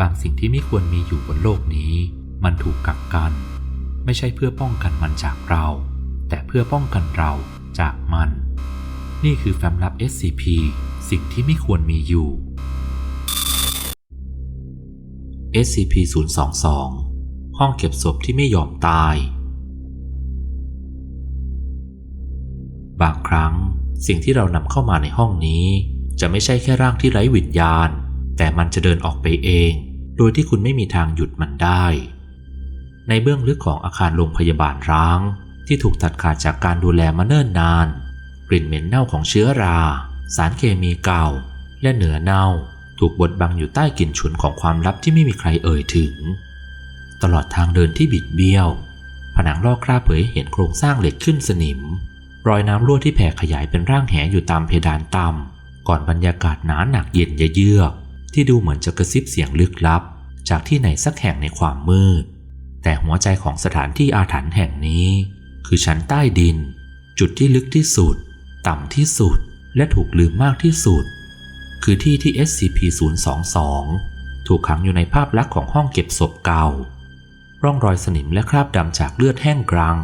บางสิ่งที่ไม่ควรมีอยู่บนโลกนี้ มันถูกกักกัน ไม่ใช่เพื่อป้องกันมันจากเรา แต่เพื่อป้องกันเราจากมัน นี่คือแฟ้มลับ SCP สิ่งที่ไม่ควรมีอยู่ SCP-022 ห้องเก็บศพที่ไม่ยอมตาย บางครั้งสิ่งที่เรานำเข้ามาในห้องนี้ จะไม่ใช่แค่ร่างที่ไร้วิญญาณ แต่มันจะเดินออกไปเอง โดยที่คุณไม่มีทางหยุดมันได้ ในเบื้องลึกของอาคารโรงพยาบาลร้าง ที่ถูกตัดขาดจากการดูแลมาเนิ่นนาน กลิ่นเหม็นเน่าของเชื้อรา สารเคมีเก่า และเหนือเน่า ถูกบดบังอยู่ใต้กลิ่นฉุนของความลับที่ไม่มีใครเอ่ยถึง ตลอดทางเดินที่บิดเบี้ยว ผนังลอกคราบเผยให้เห็นโครงสร้างเหล็กขึ้นสนิม รอยน้ำรั่วที่แผ่ขยายเป็นร่างแหอยู่ตามเพดานต่ำก่อนบรรยากาศหนาหนักเย็นเยือก ที่ดูเหมือนจะกระซิบเสียงลึกลับ จากที่ไหนสักแห่งในความมืด แต่หัวใจของสถานที่อาถรรพ์แห่งนี้ คือชั้นใต้ดิน จุดที่ลึกที่สุด ต่ำที่สุดและถูกลืมมากที่สุด คือที่ที่ SCP-022 ถูกขังอยู่ในภาพลักษณ์ของห้องเก็บศพเก่า ร่องรอยสนิมและคราบดำจากเลือดแห้งกรัง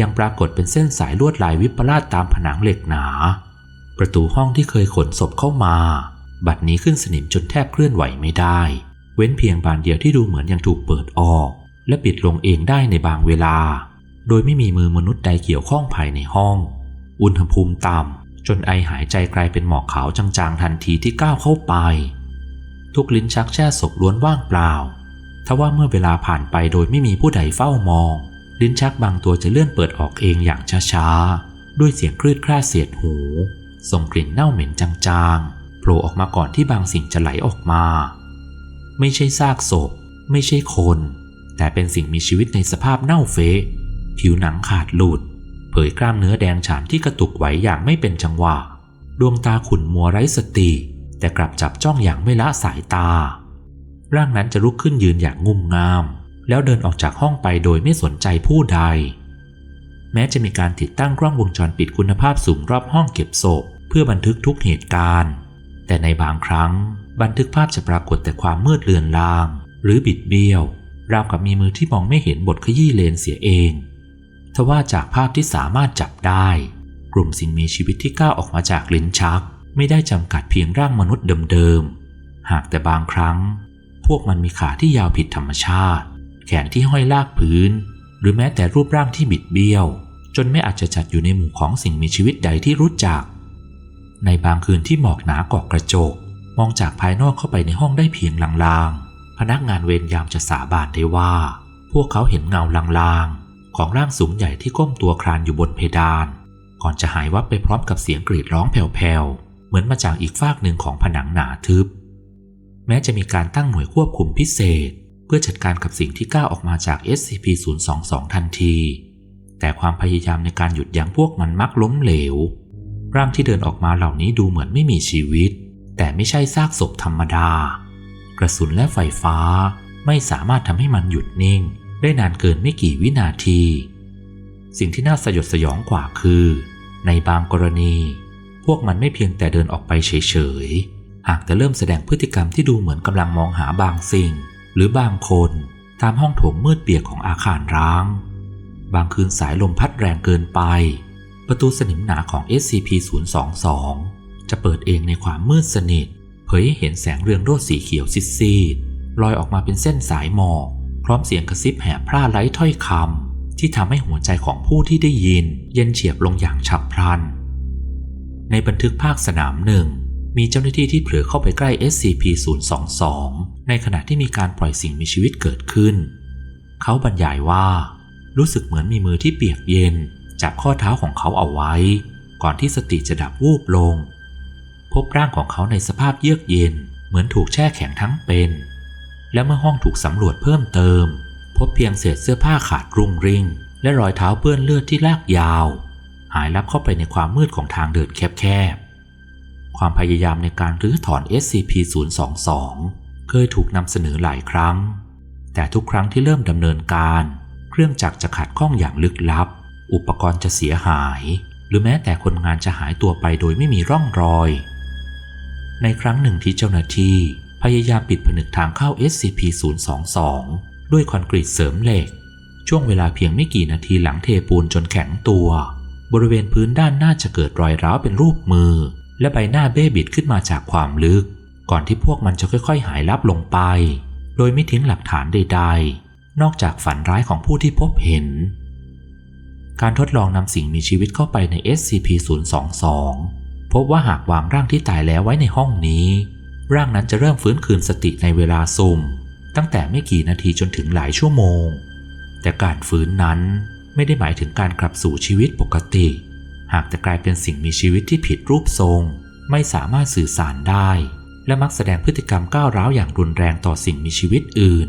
ยังปรากฏเป็นเส้นสายลวดลายวิปลาสตามผนังเหล็กหนา ประตูห้องที่เคยขนศพเข้ามา บัดนี้ขึ้นสนิมจนแทบเคลื่อนไหวไม่ได้ เว้นเพียงบานเดียวที่ดูเหมือนยังถูกเปิดออก และปิดลงเองได้ในบางเวลา โดยไม่มีมือมนุษย์ใดเกี่ยวข้องภายในห้อง อุณหภูมิต่ำจนไอหายใจกลายเป็นหมอกขาวจางๆทันทีที่ก้าวเข้าไป ทุกลิ้นชักแช่ศพล้วนว่างเปล่าทว่าเมื่อเวลาผ่านไปโดยไม่มีผู้ใดเฝ้ามอง ลิ้นชักบางตัวจะเลื่อนเปิดออกเองอย่างช้าๆด้วยเสียงคลืดคลาดเสียดหู ส่งกลิ่นเน่าเหม็นจางๆ ผล่ออกมาก่อนที่บางสิ่งจะไหลออกมา ไม่ใช่ซากศพ ไม่ใช่คน แต่เป็นสิ่งมีชีวิตในสภาพเน่าเฟะผิวหนังขาดหลุด เผยกล้ามเนื้อแดงฉานที่กระตุกไหวอย่างไม่เป็นจังหวะ ดวงตาขุ่นมัวไร้สติ แต่กลับจับจ้องอย่างไม่ละสายตา ร่างนั้นจะลุกขึ้นยืนอย่างงุ่มงาม แล้วเดินออกจากห้องไปโดยไม่สนใจผู้ใด แม้จะมีการติดตั้งกล้องวงจรปิดคุณภาพสูงรอบห้องเก็บศพเพื่อบันทึกทุกเหตุการณ์ แต่ในบางครั้งบันทึกภาพจะปรากฏแต่ความมืดเลือนลาง หรือบิดเบี้ยว ราวกับมีมือที่มองไม่เห็นบทขยี้เลนเสียเอง ทว่าจากภาพที่สามารถจับได้ กลุ่มสิ่งมีชีวิตที่ก้าวออกมาจากลิ้นชัก ไม่ได้จำกัดเพียงร่างมนุษย์เดิมๆ หากแต่บางครั้ง พวกมันมีขาที่ยาวผิดธรรมชาติ แขนที่ห้อยลากพื้น หรือแม้แต่รูปร่างที่บิดเบี้ยว จนไม่อาจจะจัดอยู่ในหมู่ของสิ่งมีชีวิตใดที่รู้จัก ในบางคืนที่หมอกหนาเกาะกระจก มองจากภายนอกเข้าไปในห้องได้เพียงลางๆ พนักงานเวรยามจะสาบานได้ว่า พวกเขาเห็นเงาลางๆ ของร่างสูงใหญ่ที่ก้มตัวคลานอยู่บนเพดาน ก่อนจะหายวับไปพร้อมกับเสียงกรีดร้องแผ่วๆ เหมือนมาจากอีกฟากหนึ่งของผนังหนาทึบ แม้จะมีการตั้งหน่วยควบคุมพิเศษ เพื่อจัดการกับสิ่งที่ก้าวออกมาจาก SCP-022 ทันที แต่ความพยายามในการหยุดยั้งพวกมันมักล้มเหลว ร่างที่เดินออกมาเหล่านี้ดูเหมือนไม่มีชีวิต แต่ไม่ใช่ซากศพธรรมดา กระสุนและไฟฟ้าไม่สามารถทำให้มันหยุดนิ่ง ได้นานเกินไม่กี่วินาที สิ่งที่น่าสยดสยองกว่าคือ ในบางกรณี พวกมันไม่เพียงแต่เดินออกไปเฉยๆ หากแต่เริ่มแสดงพฤติกรรมที่ดูเหมือนกำลังมองหาบางสิ่ง หรือบางคนตามห้องโถงมืดเปียกของอาคารร้าง บางคืนสายลมพัดแรงเกินไป ประตูสนิมหนาของ SCP-022 จะเปิดเองในความมืดสนิท เผยให้เห็นแสงเรืองโรจน์สีเขียวซีดๆลอยออกมาเป็นเส้นสายหมอก พร้อมเสียงกระซิบแหบพร่าไร้ถ้อยคำที่ทำให้หัวใจของผู้ที่ได้ยิน เย็นเฉียบลงอย่างฉับพลัน ในบันทึกภาคสนามหนึ่งมีเจ้าหน้าที่ที่เผลอเข้าไปใกล้ SCP-022 ในขณะที่มีการปล่อยสิ่งมีชีวิตเกิดขึ้น เขาบรรยายว่า รู้สึกเหมือนมีมือที่เปียกเย็น จับข้อเท้าของเขาเอาไว้ ก่อนที่สติจะดับวูบลง พบร่างของเขาในสภาพเยือกเย็นเหมือนถูกแช่แข็งทั้งเป็น และเมื่อห้องถูกสำรวจเพิ่มเติม พบเพียงเศษเสื้อผ้าขาดรุงริง และรอยเท้าเปื้อนเลือดที่ลากยาว หายลับเข้าไปในความมืดของทางเดินแคบๆ ความพยายามในการรื้อถอน SCP-022 เคยถูกนำเสนอหลายครั้ง แต่ทุกครั้งที่เริ่มดำเนินการ เครื่องจักรจะขัดข้องอย่างลึกลับ อุปกรณ์จะเสียหาย หรือแม้แต่คนงานจะหายตัวไปโดยไม่มีร่องรอย ในครั้งหนึ่งที่เจ้าหน้าที่พยายามปิดผนึกทางเข้า SCP-022 ด้วยคอนกรีตเสริมเหล็ก ช่วงเวลาเพียงไม่กี่นาทีหลังเทปูนจนแข็งตัว บริเวณพื้นด้านหน้าจะเกิดรอยร้าวเป็นรูปมือ และใบหน้าเบ้บิดขึ้นมาจากความลึก ก่อนที่พวกมันจะค่อยๆ หายลับลงไป โดยไม่ทิ้งหลักฐานใด ๆ นอกจากฝันร้ายของผู้ที่พบเห็น การทดลองนำสิ่งมีชีวิตเข้าไปใน SCP-022 พบว่าหากวางร่างที่ตายแล้วไว้ในห้องนี้ ร่างนั้นจะเริ่มฟื้นคืนสติในเวลาสุ่ม ตั้งแต่ไม่กี่นาทีจนถึงหลายชั่วโมง แต่การฟื้นนั้นไม่ได้หมายถึงการกลับสู่ชีวิตปกติ หากจะกลายเป็นสิ่งมีชีวิตที่ผิดรูปทรง ไม่สามารถสื่อสารได้ และมักแสดงพฤติกรรมก้าวร้าวอย่างรุนแรงต่อสิ่งมีชีวิตอื่น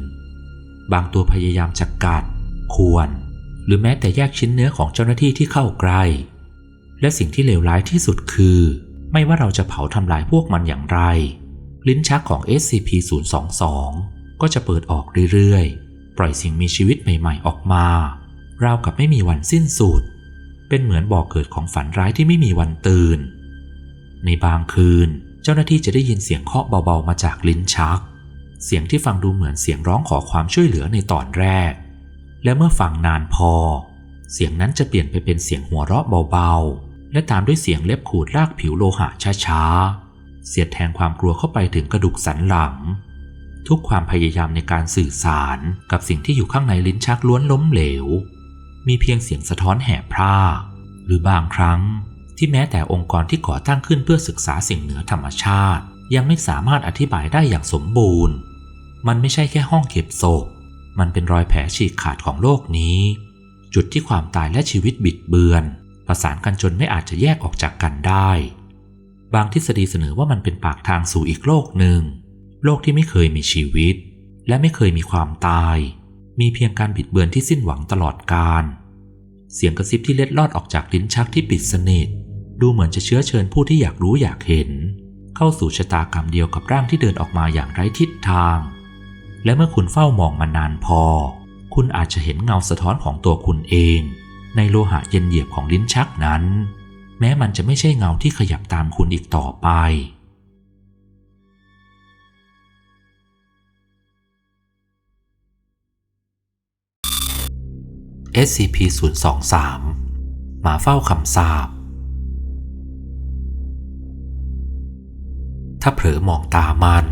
บางตัวพยายามจะกัด ควร หรือแม้แต่แยกชิ้นเนื้อของเจ้าหน้าที่ที่เข้าใกล้ และสิ่งที่เลวร้ายที่สุดคือ ไม่ว่าเราจะเผาทำลายพวกมันอย่างไร ลิ้นชักของ SCP-022 ก็จะเปิดออกเรื่อยๆ ปล่อยสิ่งมีชีวิตใหม่ ๆ ออกมา ราวกับไม่มีวันสิ้นสุด เป็นเหมือนบ่อกเกิดของฝันร้ายที่ไม่มีวันตื่น ในบางคืนเจ้าหน้าที่จะได้ยินเสียงเคาะเบาๆมาจากลิ้นชัก เสียงที่ฟังดูเหมือนเสียงร้องขอความช่วยเหลือในตอนแรก และเมื่อฟังนานพอ เสียงนั้นจะเปลี่ยนไปเป็นเสียงหัวเราะเบาๆ และตามด้วยเสียงเล็บขูดลากผิวโลหะช้าๆ เสียดแทงความกลัวเข้าไปถึงกระดูกสันหลัง ทุกความพยายามในการสื่อสารกับสิ่งที่อยู่ข้างในลิ้นชักล้วนล้มเหลว มีเพียงเสียงสะท้อนแหบพร่าหรือบางครั้งที่แม้แต่องค์กรที่ก่อตั้งขึ้นเพื่อศึกษาสิ่งเหนือธรรมชาติ ยังไม่สามารถอธิบายได้อย่างสมบูรณ์ มันไม่ใช่แค่ห้องเก็บศพ มันเป็นรอยแผลฉีกขาดของโลกนี้ จุดที่ความตายและชีวิตบิดเบือน ประสานกันจนไม่อาจจะแยกออกจากกันได้ บางทฤษฎีเสนอว่ามันเป็นปากทางสู่อีกโลกหนึ่ง โลกที่ไม่เคยมีชีวิต และไม่เคยมีความตาย มีเพียงการบิดเบือนที่สิ้นหวังตลอดกาลเสียงกระซิบที่เล็ดลอดออกจากลิ้นชักที่ปิดสนิทดูเหมือนจะเชื้อเชิญผู้ที่อยากรู้อยากเห็น เข้าสู่ชะตากรรมเดียวกับร่างที่เดินออกมาอย่างไร้ทิศทาง และเมื่อคุณเฝ้ามองมานานพอ คุณอาจจะเห็นเงาสะท้อนของตัวคุณเอง ในโลหะเย็นเหยียบของลิ้นชักนั้น แม้มันจะไม่ใช่เงาที่ขยับตามคุณอีกต่อไป SCP-023 หมาเฝ้าคำสาปถ้าเผลอมองตามัน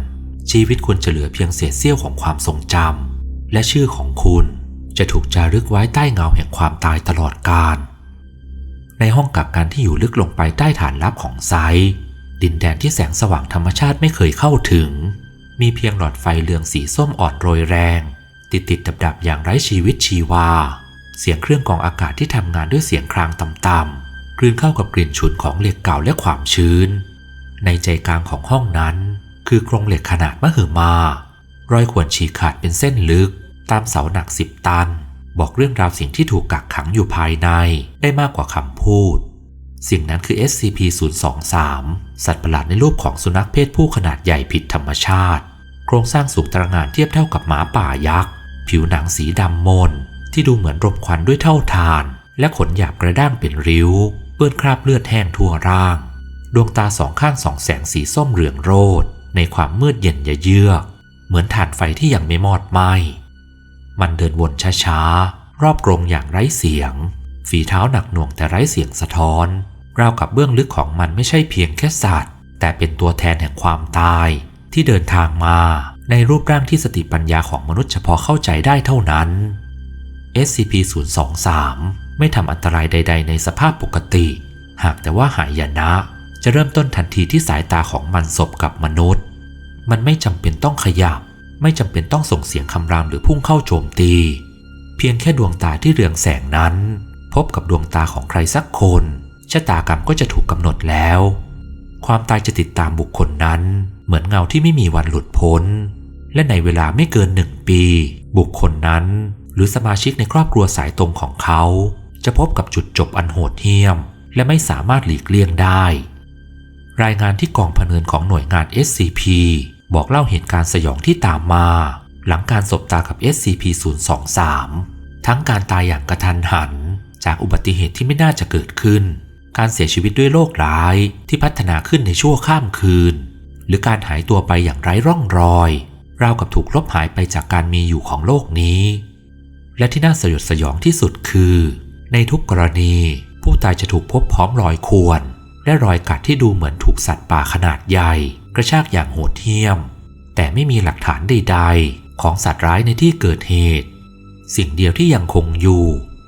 ชีวิตคุณจะเหลือเพียงเศษเสี้ยวของความทรงจำและชื่อของคุณจะถูกจารึกไว้ใต้เงาแห่งความตายตลอดกาลในห้องกักกันที่อยู่ลึกลงไปใต้ฐานลับของไซดินแดนที่แสงสว่างธรรมชาติไม่เคยเข้าถึง มีเพียงหลอดไฟเหลืองสีส้มอ่อนโรยแรง ติดติดดับดับอย่างไร้ชีวิตชีวา เสียงเครื่องกองอากาศที่ทำงานด้วยเสียงครางต่ำๆกลืนเข้ากับกลิ่นฉุนของเหล็กเก่าและความชื้น ในใจกลางของห้องนั้น คือโครงเหล็กขนาดมหึมา รอยข่วนฉีกขาดเป็นเส้นลึก ตามเสาหนักสิบตัน บอกเรื่องราวสิ่งที่ถูกกักขังอยู่ภายในได้มากกว่าคำพูด สิ่งนั้นคือ SCP-023 สัตว์ประหลาดในรูปของสุนัขเพศผู้ขนาดใหญ่ผิดธรรมชาติ โครงสร้างสูงตระหง่านเทียบเท่ากับหมาป่ายักษ์ ผิวหนังสีดำมนที่ดูเหมือนรมควันด้วยเท่าทาน และขนหยาบกระด้างเป็นริ้ว เปื้อนคราบเลือดแห้งทั่วร่าง ดวงตาสองข้างสองแสงสีส้มเหลืองโรด ในความมืดเย็นเยือกเหมือนถ่านไฟที่ยังไม่มอดไหม้ มันเดินวนช้าๆ รอบกรงอย่างไร้เสียง ฝีเท้าหนักหน่วงแต่ไร้เสียงสะท้อน ราวกับเบื้องลึกของมันไม่ใช่เพียงแค่สัตว์ แต่เป็นตัวแทนแห่งความตายที่เดินทางมาในรูปร่างที่สติปัญญาของมนุษย์เฉพาะเข้าใจได้เท่านั้น SCP-023 ไม่ทำอันตรายใด ๆ ในสภาพปกติ หากแต่ว่าหายนะ จะเริ่มต้นทันทีที่สายตาของมันสบกับมนุษย์ มันไม่จำเป็นต้องขยับ ไม่จำเป็นต้องส่งเสียงคำรามหรือพุ่งเข้าโจมตี เพียงแค่ดวงตาที่เรืองแสงนั้น พบกับดวงตาของใครสักคนชะตากรรมก็จะถูกกำหนดแล้ว ความตายจะติดตามบุคคลนั้น เหมือนเงาที่ไม่มีวันหลุดพ้น และในเวลาไม่เกินหนึ่งปี บุคคลนั้น หรือสมาชิกในครอบครัวสายตรงของเขา จะพบกับจุดจบอันโหดเหี้ยม และไม่สามารถหลีกเลี่ยงได้ รายงานที่กองพเนินของหน่วยงาน SCP บอกเล่าเหตุการณ์สยองที่ตามมา หลังการสบตากับ SCP-023 ทั้งการตายอย่างกระทันหัน จากอุบัติเหตุที่ไม่น่าจะเกิดขึ้น การเสียชีวิตด้วยโรคร้ายที่พัฒนาขึ้นในชั่วข้ามคืน หรือการหายตัวไปอย่างไร้ร่องรอย ราวกับถูกลบหายไปจากการมีอยู่ของโลกนี้ และที่น่าสยดสยองที่สุดคือ ในทุกกรณีผู้ตายจะถูกพบพร้อมรอยข่วน และรอยกัดที่ดูเหมือนถูกสัตว์ป่าขนาดใหญ่ กระชากอย่างโหดเหี้ยม แต่ไม่มีหลักฐานใดๆ ของสัตว์ร้ายในที่เกิดเหตุ สิ่งเดียวที่ยังคงอยู่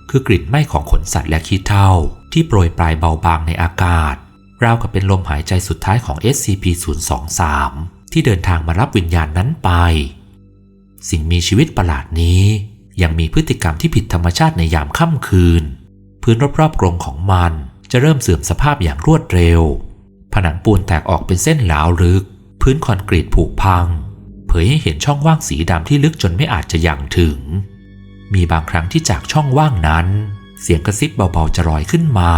คือกลิ่นไหม้ของขนสัตว์และขี้เถ้าที่โปรยปลายเบาบางในอากาศ ราวกับเป็นลมหายใจสุดท้ายของ SCP-023 ที่เดินทางมารับวิญญาณนั้นไป สิ่งมีชีวิตประหลาดนี้ ยังมีพฤติกรรมที่ผิดธรรมชาติในยามค่ำคืน พื้นรอบๆกรงของมัน จะเริ่มเสื่อมสภาพอย่างรวดเร็ว ผนังปูนแตกออกเป็นเส้นหลาวลึก พื้นคอนกรีตผุพัง เผยให้เห็นช่องว่างสีดำที่ลึกจนไม่อาจจะยังถึง มีบางครั้งที่จากช่องว่างนั้น เสียงกระซิบเบาๆจะลอยขึ้นมา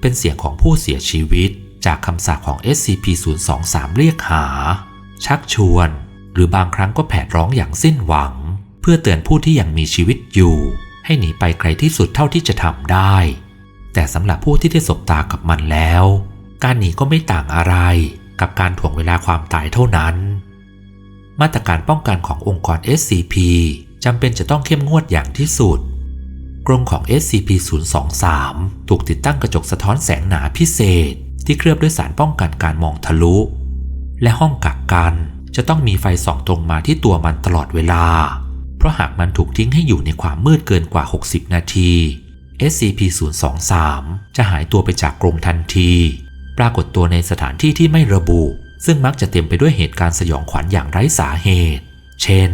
เป็นเสียงของผู้เสียชีวิตจากคำสาปของ SCP-023 เรียกหา ชักชวน หรือบางครั้งก็แผดร้องอย่างสิ้นหวัง เพื่อเตือนผู้ที่ยังมีชีวิตอยู่ ให้หนีไปไกลที่สุดเท่าที่จะทำได้ แต่สำหรับผู้ที่ได้สบตากับมันแล้ว การหนีก็ไม่ต่างอะไรกับการถ่วงเวลาความตายเท่านั้น มาตรการป้องกันขององค์กร SCP จำเป็นจะต้องเข้มงวดอย่างที่สุด กรงของ SCP-023 ถูกติดตั้งกระจกสะท้อนแสงหนาพิเศษ ที่เคลือบด้วยสารป้องกันการมองทะลุ และห้องกักกันจะต้องมีไฟส่องตรงมาที่ตัวมันตลอดเวลา เพราะหากมันถูกทิ้งให้อยู่ในความมืดเกินกว่า 60 นาที SCP-023 จะหายตัวไปจากกรงทันที ปรากฏตัวในสถานที่ที่ไม่ระบุ ซึ่งมักจะเต็มไปด้วยเหตุการณ์สยองขวัญอย่างไร้สาเหตุ เช่น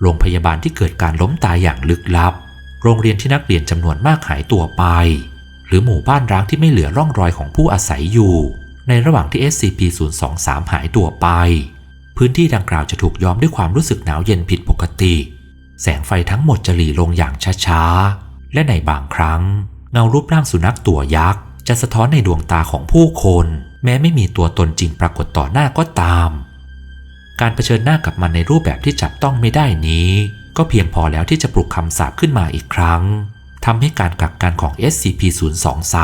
โรงพยาบาลที่เกิดการล้มตายอย่างลึกลับ โรงเรียนที่นักเรียนจำนวนมากหายตัวไป หรือหมู่บ้านร้างที่ไม่เหลือร่องรอยของผู้อาศัยอยู่ ในระหว่างที่ SCP-023 หายตัวไป พื้นที่ดังกล่าวจะถูกย้อมด้วยความรู้สึกหนาวเย็นผิดปกติ แสงไฟทั้งหมดจะหลีลงอย่างช้าๆ และในบางครั้ง เงารูปร่างสุนัขตัวยักษ์ จะสะท้อนในดวงตาของผู้คน แม้ไม่มีตัวตนจริงปรากฏต่อหน้าก็ตาม การเผชิญหน้ากับมันในรูปแบบที่จับต้องไม่ได้นี้ ก็เพียงพอแล้วที่จะปลุกคำสาปขึ้นมาอีกครั้งทำให้การกักกันของ SCP-023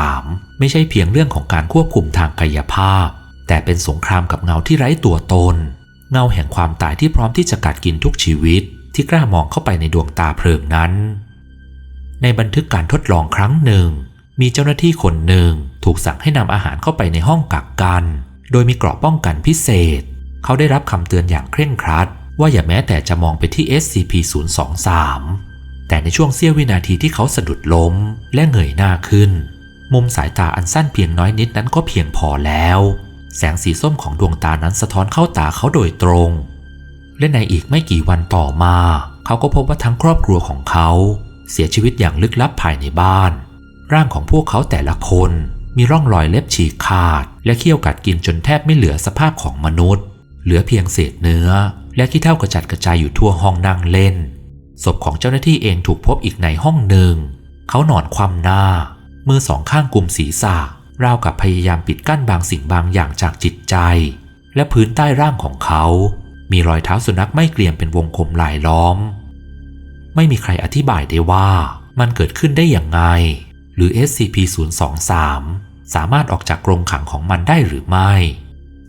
ไม่ใช่เพียงเรื่องของการควบคุมทางกายภาพ แต่เป็นสงครามกับเงาที่ไร้ตัวตน เงาแห่งความตายที่พร้อมที่จะกัดกินทุกชีวิต ที่กล้ามองเข้าไปในดวงตาเพลิงนั้น ในบันทึกการทดลองครั้งหนึ่ง มีเจ้าหน้าที่คนหนึ่งถูกสั่งให้นำอาหารเข้าไปในห้องกักกัน โดยมีกรอบป้องกันพิเศษ เขาได้รับคำเตือนอย่างเคร่งครัด ว่าอย่าแม้แต่จะมองไปที่ SCP-023 แต่ในช่วงเสี้ยววินาทีที่เขาสะดุดล้ม และเหงยหน้าขึ้น มุมสายตาอันสั้นเพียงน้อยนิดนั้นก็เพียงพอแล้ว แสงสีส้มของดวงตานั้นสะท้อนเข้าตาเขาโดยตรง และในอีกไม่กี่วันต่อมา เขาก็พบว่าทั้งครอบครัวของเขา เสียชีวิตอย่างลึกลับภายในบ้าน ร่างของพวกเขาแต่ละคนมีร่องรอยเล็บฉีกขาด และเขี้ยวกัดกินจนแทบไม่เหลือสภาพของมนุษย์ เหลือเพียงเศษเนื้อ และขี้เท่ากระจัดกระจายอยู่ทั่วห้องนั่งเล่น ศพของเจ้าหน้าที่เองถูกพบอีกในห้องหนึ่ง เขานอนคว่ำหน้า มือสองข้างกุมศีรษะ ราวกับพยายามปิดกั้นบางสิ่งบางอย่างจากจิตใจ และพื้นใต้ร่างของเขา มีรอยเท้าสุนัขไม่เกลี่ยมเป็นวงกลมหลายล้อม ไม่มีใครอธิบายได้ว่ามันเกิดขึ้นได้อย่างไง หรือ SCP-023 สามารถออกจากกรงขังของมันได้หรือไม่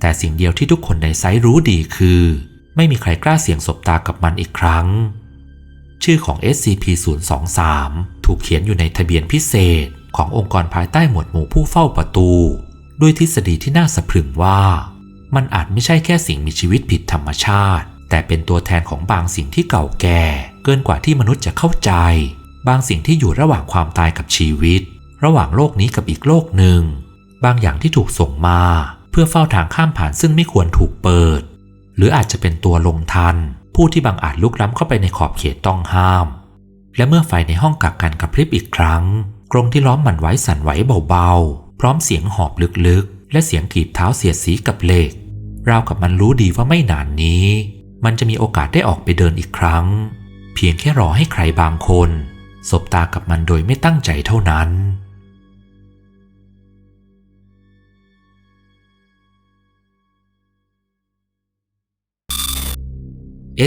แต่สิ่งเดียวที่ทุกคนในไซต์รู้ดีคือ ไม่มีใครกล้าเสี่ยงสบตากับมันอีกครั้ง ชื่อของ SCP-023 ถูกเขียนอยู่ในทะเบียนพิเศษขององค์กรภายใต้หมวดหมู่ผู้เฝ้าประตู ด้วยทฤษฎีที่น่าสะพรึงว่า มันอาจไม่ใช่แค่สิ่งมีชีวิตผิดธรรมชาติ แต่เป็นตัวแทนของบางสิ่งที่เก่าแก่ เกินกว่าที่มนุษย์จะเข้าใจ บางสิ่งที่อยู่ระหว่างความตายกับชีวิต ระหว่างโลกนี้กับอีกโลกหนึ่ง บางอย่างที่ถูกส่งมา เพื่อเฝ้าทางข้ามผ่านซึ่งไม่ควรถูกเปิด หรืออาจจะเป็นตัวลงทัน ผู้ที่บางอาจลุกล้ำเข้าไปในขอบเขตต้องห้าม และเมื่อไฟในห้องกักกันกระพริบอีกครั้ง กรงที่ล้อมมันไว้สั่นไหวเบาๆ พร้อมเสียงหอบลึกๆ และเสียงกรีบเท้าเสียดสีกับเหล็กราวกับมันรู้ดีว่าไม่นานนี้ มันจะมีโอกาสได้ออกไปเดินอีกครั้ง เพียงแค่รอให้ใครบางคน สบตากับมันโดยไม่ตั้งใจเท่านั้น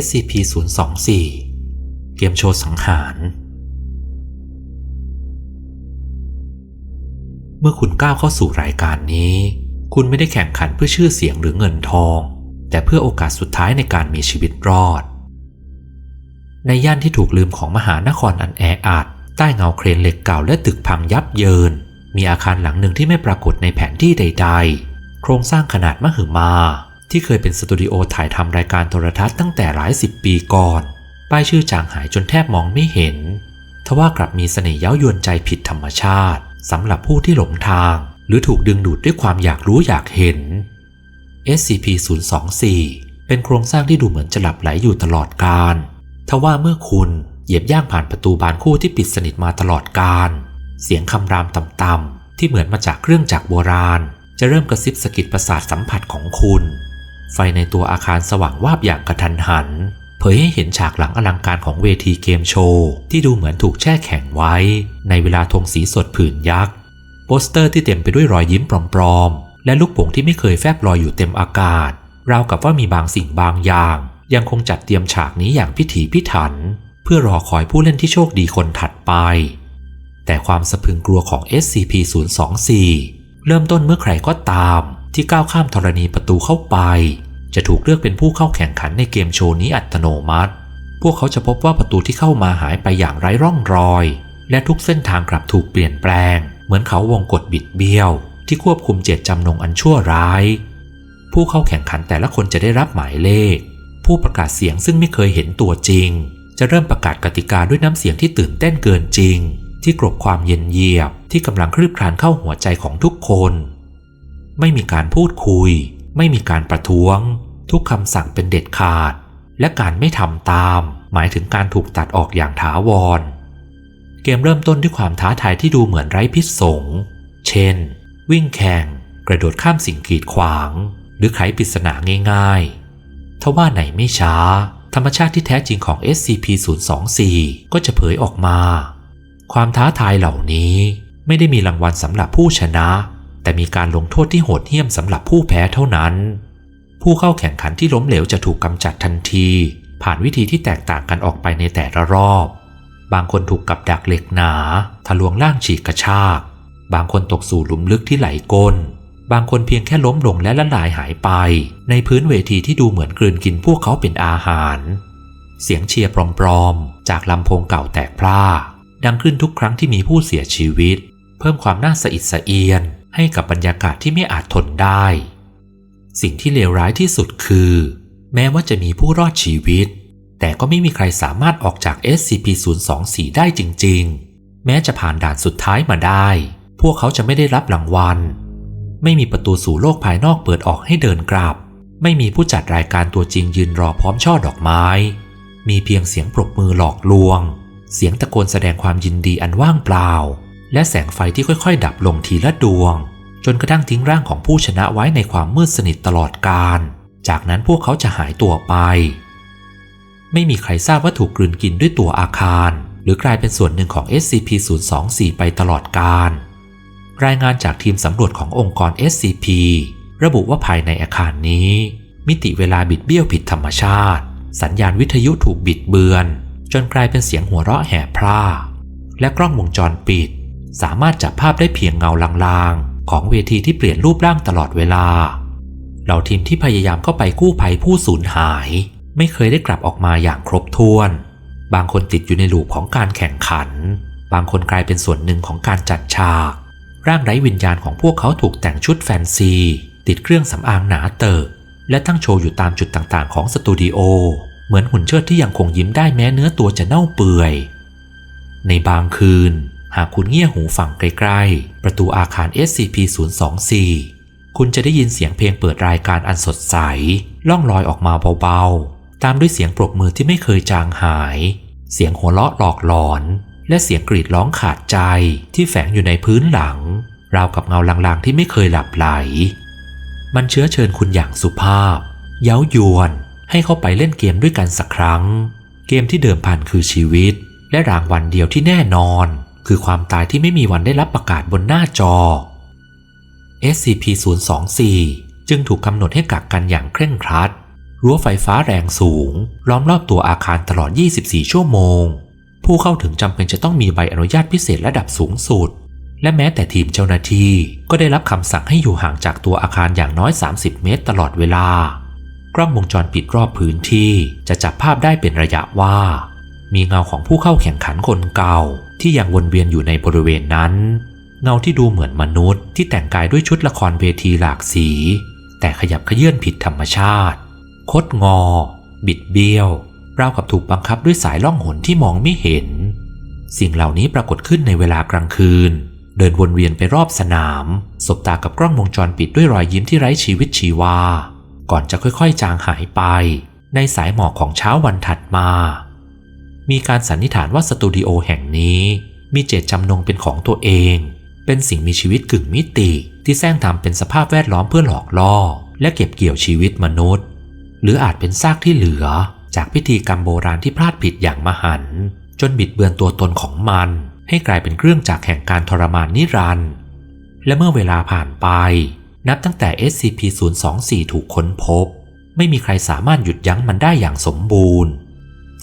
SCP-024 เกมโชว์สังหาร เมื่อคุณก้าวเข้าสู่รายการนี้ คุณไม่ได้แข่งขันเพื่อชื่อเสียงหรือเงินทอง แต่เพื่อโอกาสสุดท้ายในการมีชีวิตรอด ในย่านที่ถูกลืมของมหานครอันแออัดใต้เงาเครนเหล็กเก่าและตึกพังยับเยิน มีอาคารหลังหนึ่งที่ไม่ปรากฏในแผนที่ใด ๆ โครงสร้างขนาดมหึมา ที่เคยเป็นสตูดิโอถ่ายทำรายการโทรทัศน์ตั้งแต่หลายสิบปีก่อน ป้ายชื่อจางหายจนแทบมองไม่เห็น ทว่ากลับมีเสน่ห์เย้ายวนใจผิดธรรมชาติสำหรับผู้ที่หลงทาง หรือถูกดึงดูดด้วยความอยากรู้อยากเห็น SCP-024 เป็นโครงสร้างที่ดูเหมือนจะหลับไหลอยู่ตลอดการทว่าเมื่อคุณเหยียบย่างผ่านประตูบานคู่ที่ปิดสนิทมาตลอดการ เสียงคำรามต่ำๆที่เหมือนมาจากเครื่องจักรโบราณ จะเริ่มกระซิบสะกิดประสาทสัมผัสของคุณ ไฟในตัวอาคารสว่างวาบอย่างกระทันหัน เผยให้เห็นฉากหลังอลังการของเวทีเกมโชว์ที่ดูเหมือนถูกแช่แข็งไว้ ในเวลาธงสีสดผืนยักษ์ โปสเตอร์ที่เต็มไปด้วยรอยยิ้มปลอมๆ และลูกโป่งที่ไม่เคยแฟบลอยอยู่เต็มอากาศ ราวกับว่ามีบางสิ่งบางอย่าง ยังคงจัดเตรียมฉากนี้อย่างพิถีพิถัน เพื่อรอคอยผู้เล่นที่โชคดีคนถัดไป แต่ความสะพึงกลัวของ SCP-024 เริ่มต้นเมื่อใครก็ตามที่ก้าวข้ามธรณีประตูเข้าไป จะถูกเลือกเป็นผู้เข้าแข่งขันในเกมโชว์นี้อัตโนมัติ พวกเขาจะพบว่าประตูที่เข้ามาหายไปอย่างไร้ร่องรอย และทุกเส้นทางกลับถูกเปลี่ยนแปลง เหมือนเขาวงกฎบิดเบี้ยว ที่ควบคุมเจตจำนงอันชั่วร้าย ผู้เข้าแข่งขันแต่ละคนจะได้รับหมายเลข ผู้ประกาศเสียงซึ่งไม่เคยเห็นตัวจริง จะเริ่มประกาศกติกาด้วยน้ำเสียงที่ตื่นเต้นเกินจริง ที่กลบความเย็นเยียบที่กำลังคลืบคลานเข้าหัวใจของทุกคน ไม่มีการพูดคุย ไม่มีการประท้วง ทุกคำสั่งเป็นเด็ดขาด และการไม่ทำตาม หมายถึงการถูกตัดออกอย่างถาวรเกมเริ่มต้นด้วยความท้าทายที่ดูเหมือนไร้พิษสง เช่น วิ่งแข่ง กระโดดข้ามสิ่งกีดขวาง หรือไขปริศนาง่ายๆทว่าไหนไม่ช้า ธรรมชาติที่แท้จริงของ SCP-024 ก็จะเผยออกมา ความท้าทายเหล่านี้ไม่ได้มีรางวัลสำหรับผู้ชนะ แต่มีการลงโทษที่โหดเหี้ยมสำหรับผู้แพ้เท่านั้น ผู้เข้าแข่งขันที่ล้มเหลวจะถูกกำจัดทันที ผ่านวิธีที่แตกต่างกันออกไปในแต่ละรอบ บางคนถูกกับดักเหล็กหนา ทะลวงล่างฉีกกระชาก บางคนตกสู่หลุมลึกที่ไหลก้น บางคนเพียงแค่ล้มลงและละลายหายไป ในพื้นเวทีที่ดูเหมือนกลืนกินพวกเขาเป็นอาหาร เสียงเชียร์ปลอมๆ จากลำโพงเก่าแตกพร่า ดังขึ้นทุกครั้งที่มีผู้เสียชีวิต เพิ่มความน่าสะอิดสะเอียน ให้กับบรรยากาศที่ไม่อาจทนได้ สิ่งที่เลวร้ายที่สุดคือ แม้ว่าจะมีผู้รอดชีวิต แต่ก็ไม่มีใครสามารถออกจาก SCP-024 ได้จริง ๆ แม้จะผ่านด่านสุดท้ายมาได้ พวกเขาจะไม่ได้รับรางวัล ไม่มีประตูสู่โลกภายนอกเปิดออกให้เดินกลับ ไม่มีผู้จัดรายการตัวจริงยืนรอพร้อมช่อดอกไม้ มีเพียงเสียงปรบมือหลอกลวง เสียงตะโกนแสดงความยินดีอันว่างเปล่า และแสงไฟที่ค่อยๆ ดับลงทีละดวง จนกระทั่งทิ้งร่างของผู้ชนะไว้ในความมืดสนิทตลอดกาลจากนั้นพวกเขาจะหายตัวไป ไม่มีใครทราบว่าถูกกลืนกินด้วยตัวอาคาร หรือกลายเป็นส่วนหนึ่งของ SCP-024 ไปตลอดกาล รายงานจากทีมสำรวจขององค์กร SCP ระบุว่าภายในอาคารนี้ มิติเวลาบิดเบี้ยวผิดธรรมชาติ สัญญาณวิทยุถูกบิดเบือน จนกลายเป็นเสียงหัวเราะแห่พร่าและกล้องวงจรปิด สามารถจับภาพได้เพียงเงาลางๆ ของเวทีที่เปลี่ยนรูปร่างตลอดเวลา เหล่าทีมที่พยายามเข้าไปกู้ภัยผู้สูญหาย ไม่เคยได้กลับออกมาอย่างครบถ้วน บางคนติดอยู่ในลูปของการแข่งขัน บางคนกลายเป็นส่วนหนึ่งของการจัดฉาก ร่างไร้วิญญาณของพวกเขาถูกแต่งชุดแฟนซี ติดเครื่องสำอางหนาเติบและตั้งโชว์อยู่ตามจุดต่างๆ ของสตูดิโอ เหมือนหุ่นเชิดที่ยังคงยิ้มได้แม้เนื้อตัวจะเน่าเปื่อย ในบางคืน หากคุณเงี่ยหูฟังใกล้ๆประตูอาคาร SCP-024 คุณจะได้ยินเสียงเพลงเปิดรายการอันสดใส ล่องลอยออกมาเบาๆ ตามด้วยเสียงปรบมือที่ไม่เคยจางหาย เสียงหัวเราะหลอกหลอน และเสียงกรีดร้องขาดใจที่แฝงอยู่ในพื้นหลัง ราวกับเงาลางๆที่ไม่เคยหลับไหล มันเชื้อเชิญคุณอย่างสุภาพ เย้ายวน ให้เข้าไปเล่นเกมด้วยกันสักครั้ง เกมที่เดิมพันคือชีวิต และรางวัลเดียวที่แน่นอน คือความตายที่ไม่มีวันได้รับประกาศบนหน้าจอ SCP-024 จึงถูกกำหนดให้กักกันอย่างเคร่งครัด รั้วไฟฟ้าแรงสูง ล้อมรอบตัวอาคารตลอด 24 ชั่วโมง ผู้เข้าถึงจำเป็นจะต้องมีใบอนุญาตพิเศษระดับสูงสุด และแม้แต่ทีมเจ้าหน้าที่ก็ได้รับคำสั่งให้อยู่ห่างจากตัวอาคารอย่างน้อย 30 เมตรตลอดเวลากกล้องวงจรปิดรอบพื้นที่จะจับภาพได้เป็นระยะว่า มีเงาของผู้เข้าแข่งขันคนเก่า ที่ยังวนเวียนอยู่ในบริเวณนั้น เงาที่ดูเหมือนมนุษย์ ที่แต่งกายด้วยชุดละครเวทีหลากสี แต่ขยับเขยื่อนผิดธรรมชาติ คดงอ บิดเบี้ยว ราวกับถูกบังคับด้วยสายล่องหนที่มองไม่เห็น สิ่งเหล่านี้ปรากฏขึ้นในเวลากลางคืน เดินวนเวียนไปรอบสนาม สบตากับกล้องวงจรปิดด้วยรอยยิ้มที่ไร้ชีวิตชีวา ก่อนจะค่อยๆ จางหายไป ในสายหมอกของเช้าวันถัดมา มีการสันนิษฐานว่าสตูดิโอแห่งนี้มีเจตจำนงเป็นของตัวเอง เป็นสิ่งมีชีวิตกึ่งมิติที่แสร้งทำเป็นสภาพแวดล้อมเพื่อหลอกล่อ และเก็บเกี่ยวชีวิตมนุษย์ หรืออาจเป็นซากที่เหลือ จากพิธีกรรมโบราณที่พลาดผิดอย่างมหันต์จนบิดเบือนตัวตนของมัน ให้กลายเป็นเครื่องจักรแห่งการทรมานนิรันดร์และเมื่อเวลาผ่านไป นับตั้งแต่ SCP-024 ถูกค้นพบ ไม่มีใครสามารถหยุดยั้งมันได้อย่างสมบูรณ์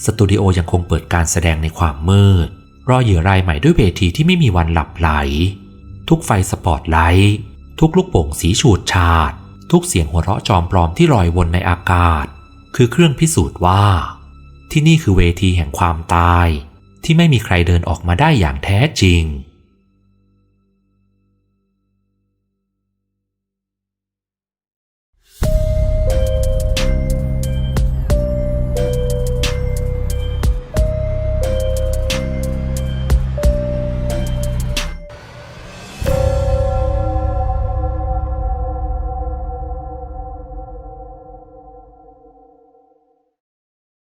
สตูดิโอยังคงเปิดการแสดงในความมืด รอเหยื่อรายใหม่ด้วยเวทีที่ไม่มีวันหลับไหล ทุกไฟสปอตไลท์ ทุกลูกโป่งสีฉูดฉาด ทุกเสียงหัวเราะจอมปลอมที่ลอยวนในอากาศ คือเครื่องพิสูจน์ว่า ที่นี่คือเวทีแห่งความตายที่ไม่มีใครเดินออกมาได้อย่างแท้จริง